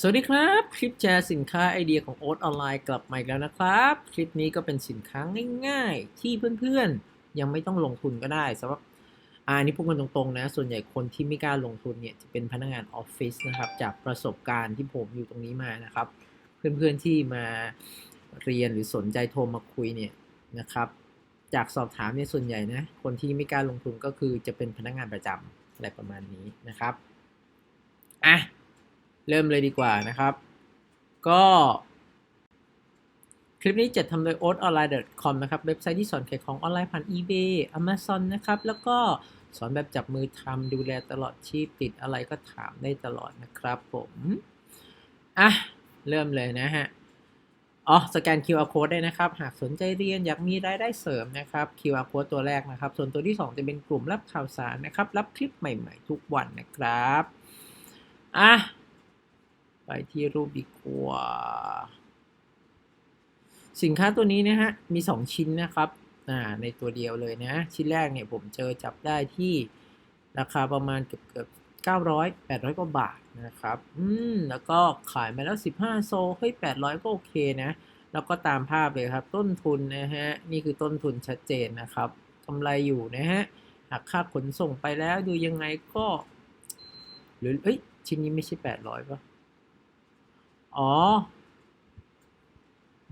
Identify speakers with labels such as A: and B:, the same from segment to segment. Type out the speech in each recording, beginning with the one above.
A: สวัสดีครับ คลิปแชร์สินค้าไอเดียของโอ๊ตออนไลน์กลับมาอีกแล้วนะครับ คลิปนี้ก็เป็นสินค้าง่ายๆ ที่เพื่อนๆ ยังไม่ต้องลงทุนก็ได้สำหรับอ่านี่พูดกันตรงๆนะ ส่วนใหญ่คนที่ไม่กล้าลงทุนเนี่ยจะเป็นพนักงานออฟฟิศนะครับ จากประสบการณ์ที่ผมอยู่ตรงนี้มานะครับ เพื่อนๆที่มาเรียนหรือสนใจโทรมาคุยเนี่ยนะครับ จากสอบถามเนี่ยส่วนใหญ่นะคนที่ไม่กล้าลงทุนก็คือจะเป็นพนักงานประจำอะไรประมาณนี้นะครับอะ เริ่มเลยดีกว่านะครับ ก็คลิปนี้จัดทำโดย oatonline.com นะครับ เว็บไซต์ที่สอนขายของออนไลน์ผ่าน eBay Amazon นะครับ แล้วก็สอนแบบจับมือทำดูแลตลอดชีพติดอะไรก็ถามได้ตลอดนะครับผม อะ เริ่มเลยนะฮะ อ๋อ สแกน QR code ได้นะครับ หากสนใจเรียนอยากมีรายได้เสริมนะครับ QR code ตัวแรกนะครับ ส่วนตัวที่ 2 จะเป็นกลุ่มรับข่าวสารนะครับ รับคลิปใหม่ ๆ ทุกวันนะครับ อะ ไปที่รูปดีกว่า สินค้าตัวนี้นะฮะ มี 2 ชิ้นนะครับอ่าในตัวเดียวเลยนะ ชิ้นแรกเนี่ยผมเจอจับได้ที่ราคาประมาณเกือบเกือบ900 800 กว่าบาทนะครับ อืม แล้วก็ขายมาแล้ว 15 โซ เฮ้ย 800 ก็โอเคนะ แล้วก็ตามภาพเลยครับ ต้นทุนนะฮะ นี่คือต้นทุนชัดเจนนะครับกำไรอยู่นะฮะหากค่าขนส่งไปแล้วดูยังไงก็ หรือ เอ้ย ชิ้นนี้ไม่ใช่ 800ป่ะ อ๋อ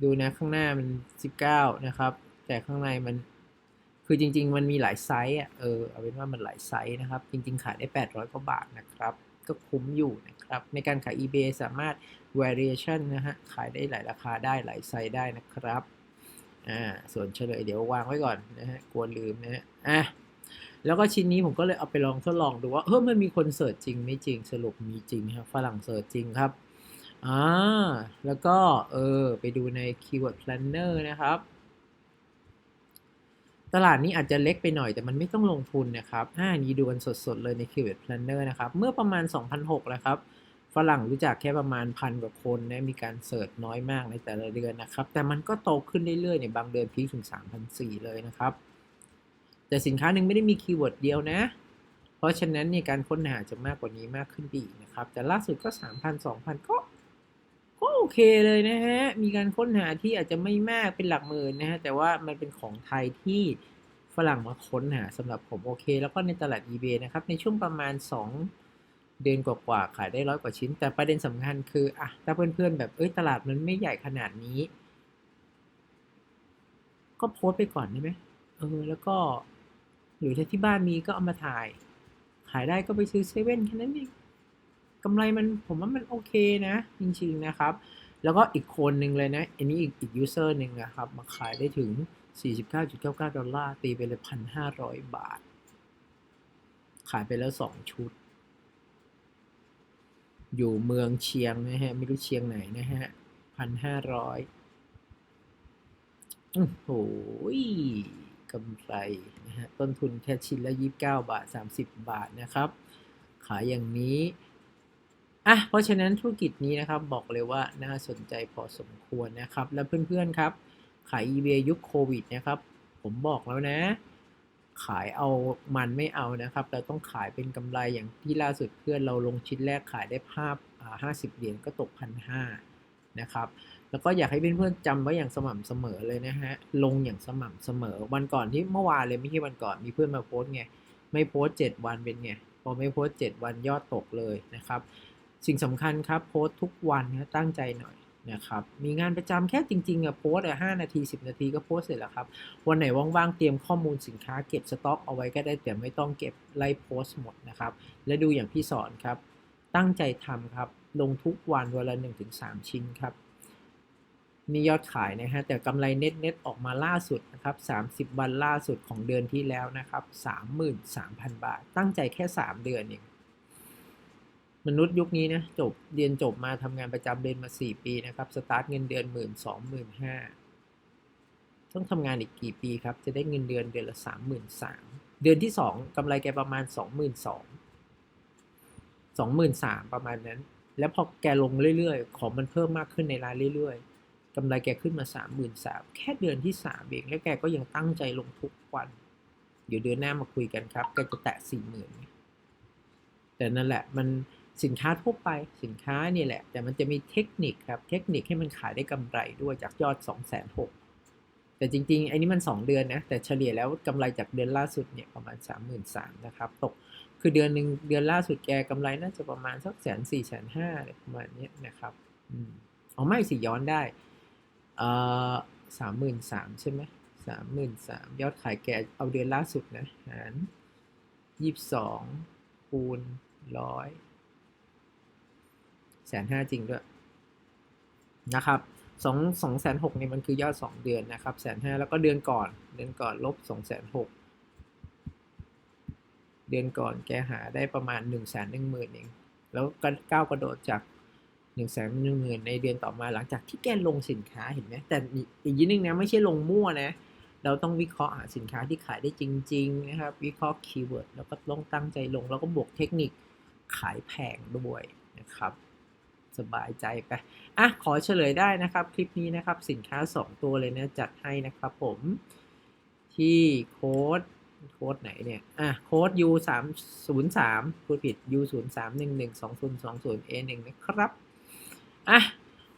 A: ดูนะข้างหน้ามัน19นะครับ แต่ข้างในมัน คือจริง ๆ มันมีหลายไซส์อะ เออ เอาเป็นว่ามันหลายไซส์นะครับ จริง ๆ ขายได้800กว่าบาทนะครับ ก็คุ้มอยู่นะครับ ในการขาย eBay สามารถ variation นะฮะ ขายได้หลายราคาได้หลายไซส์ได้นะครับ อ่า ส่วนเฉลยเดี๋ยววางไว้ก่อนนะฮะ กลัวลืมนะฮะ อะแล้วก็ชิ้นนี้ผมก็เลยเอาไปลองทดลองดูว่าเฮ้ยมันมีคนเสิร์ชจริงไม่จริงสรุปมีจริงครับฝรั่งเสิร์ชจริงครับ อ่าแล้วก็เออไปดูใน Keyword Planner นะครับ ตลาดนี้อาจจะเล็กไปหน่อยแต่มันไม่ต้องลงทุนนะครับอ่านี้ดูกันสดๆเลยใน Keyword Planner นะครับ เมื่อประมาณ 2006แล้วครับฝรั่งรู้จักแค่ประมาณพันกว่าคนนะมีการเสิร์ชน้อยมากในแต่ละเดือนนะครับ แต่มันก็โตขึ้นเรื่อยๆในบางเดือนพีคถึง3,400เลยนะครับ แต่สินค้าหนึ่งไม่ได้มีคีย์เวิร์ดเดียวนะ เพราะฉะนั้นเนี่ยการค้นหาจะมากกว่านี้มากขึ้นไปอีกนะครับ แต่ล่าสุดก็ 3,000 2,000 ก็ก็ เคเลยนะฮะ มีการค้นหาที่อาจจะไม่มากเป็นหลักหมื่นนะฮะ แต่ว่ามันเป็นของไทยที่ฝรั่งมาค้นหาสำหรับผมโอเค แล้วก็ในตลาด eBay นะครับ ในช่วงประมาณ 2 เดือนกว่าๆขายได้ร้อยกว่าชิ้น แต่ประเด็นสำคัญคืออะถ้าเพื่อนๆแบบเอ้ยตลาดมันไม่ใหญ่ขนาดนี้ ก็โพสไปก่อนได้ไหมเออแล้วก็ หรือถ้าที่บ้านมีก็เอามาถ่าย ขายได้ก็ไปซื้อเซเว่นแค่นั้นเอง กำไรมันผมว่ามันโอเคนะ จริงๆนะครับ แล้วก็อีกคนหนึ่งเลยนะ อันนี้อีกอีกยูเซอร์หนึ่งนะครับ มาขายได้ถึง 49.99 ดอลลาร์ ตีไปเลย 1,500 บาท ขายไปแล้ว 2 ชุด อยู่เมืองเชียงนะฮะ ไม่รู้เชียงไหนนะฮะ 1,500 โอ้โหกำไรนะฮะ ต้นทุนแค่ชิ้นละ 29 บาท 30 บาทนะครับขายอย่างนี้ อะเพราะฉะนั้นธุรกิจนี้นะครับบอกเลยว่าน่าสนใจพอสมควรนะครับ แล้วเพื่อนๆครับ ขาย eBay ยุคโควิดนะครับ ผมบอกแล้วนะ ขายเอามันไม่เอานะครับ เราต้องขายเป็นกำไรอย่างที่ล่าสุดเพื่อนเราลงชิ้นแรกขายได้ภาพห้าสิบเหรียญก็ตกพันห้านะครับ แล้วก็อยากให้เพื่อนๆจำไว้อย่างสม่ำเสมอเลยนะฮะ ลงอย่างสม่ำเสมอ วันก่อนที่เมื่อวานเลยไม่ใช่วันก่อนมีเพื่อนมาโพสต์ไง ไม่โพสต์เจ็ดวันเป็นไง พอไม่โพสต์เจ็ดวันยอดตกเลยนะครับ สิ่งสำคัญครับโพสทุกวันนะตั้งใจหน่อยนะครับมีงานประจำแค่จริงๆอะโพสอะห้านาที 10 นาทีก็โพสเสร็จแล้วครับ วันไหนว่างๆ เตรียมข้อมูลสินค้าเก็บสต็อกเอาไว้ก็ได้แต่ไม่ต้องเก็บไล่โพสหมดนะครับ และดูอย่างที่สอนครับ ตั้งใจทำครับ ลงทุกวันวันละ1-3 ชิ้นครับมียอดขายนะฮะแต่กำไรเน็ตเน็ตออกมาล่าสุดนะครับ30 วันล่าสุดของเดือนที่แล้วนะครับ 33,000 บาท ตั้งใจแค่ 3 เดือนเอง มนุษย์ยุคนี้นะจบเรียนจบมาทำงานประจำเรียนมา 4 ปีนะครับสตาร์ทเงินเดือนหมื่นสองหมื่นห้าต้องทำงานอีกกี่ปีครับ จะได้เงินเดือนเดือนละสามหมื่นสามเดือนที่สองกำไรแกประมาณสองหมื่นสองสองหมื่นสามประมาณนั้น แล้วพอแกลงเรื่อยๆ ของมันเพิ่มมากขึ้นในร้านเรื่อยๆกำไรแกขึ้นมาสามหมื่นสามแค่เดือนที่สามเองแล้วแกก็ยังตั้งใจลงทุกวันเดี๋ยวเดือนหน้ามาคุยกันครับแกจะแตะสี่หมื่นแต่นั่นแหละมัน สินค้าทั่วไปสินค้านี่แหละ แต่มันจะมีเทคนิคครับ เทคนิคให้มันขายได้กำไรด้วยจากยอด 2 6 0 0 0แต่จริงๆไอ้นนี้มัน 2 เดือนนะ แต่เฉลี่ยแล้วกำไรจากเดือนล่าสุดเนี่ยประมาณ 33,000นะครับ ตก คือเดือนหนึ่งเดือนล่าสุดแกกำไรน่าจะประมาณสักแสนสี่แสนห้าประมาณนี้นะครับอืมอ๋อไม่สิย้อนได้เอ่อสามหมื่นสามใช่ไหมสามหมื่นสามยอดขายแกเอาเดือนล่าสุดนะหารยี่สิบสองคูณร้อย แสนห้าจริงด้วยนะครับสองสองแสนหกนี่มันคือยอดสองเดือนนะครับแสนห้าแล้วก็เดือนก่อนเดือนก่อนลบสองแสนหกเดือนก่อนแกหาได้ประมาณหนึ่งแสนหนึ่งหมื่นเองแล้วก็ก้าวกระโดดจากหนึ่งแสนหนึ่งหมื่นในเดือนต่อมาหลังจากที่แกลงสินค้าเห็นไหมแต่อีกยิ่งนึงนะไม่ใช่ลงมั่วนะเราต้องวิเคราะห์หาสินค้าที่ขายได้จริง ๆ นะครับ วิเคราะห์คีย์เวิร์ดแล้วก็ต้องตั้งใจลงแล้วก็บวกเทคนิคขายแพงด้วยนะครับ สบายใจไปอะขอเฉลยได้นะครับคลิปนี้นะครับสินค้า 2 ตัวเลยนะจัดให้นะครับผมที่โค้ดโค้ดไหนเนี่ย อะ โค้ด U 3 0 3พูดผิด U 0 3 1 1 2 0 2 0 A 1นะครับ อะ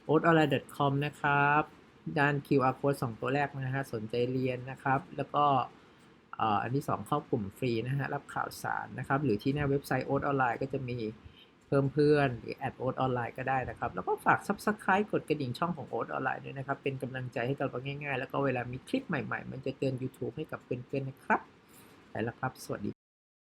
A: o a t o n l i n e c o m นะครับ ด้าน QR code 2 ตัวแรกนะฮะ สนใจเรียนนะครับ แล้วก็อันที่ 2 เข้ากลุ่มฟรีนะฮะ รับข่าวสารนะครับ หรือที่หน้าเว็บไซต์ o a t Online ก็จะมี เพิ่มเพื่อนหรือแอดโอ๊ตออนไลน์ก็ได้นะครับ แล้วก็ฝาก Subscribe กดกระดิ่งช่องของโอ๊ตออนไลน์ด้วยนะครับ เป็นกำลังใจให้กับเราง่ายๆ แล้วก็เวลามีคลิปใหม่ๆ มันจะเตือน YouTube ให้กับเพื่อนๆนะครับไปแล้วครับ สวัสดี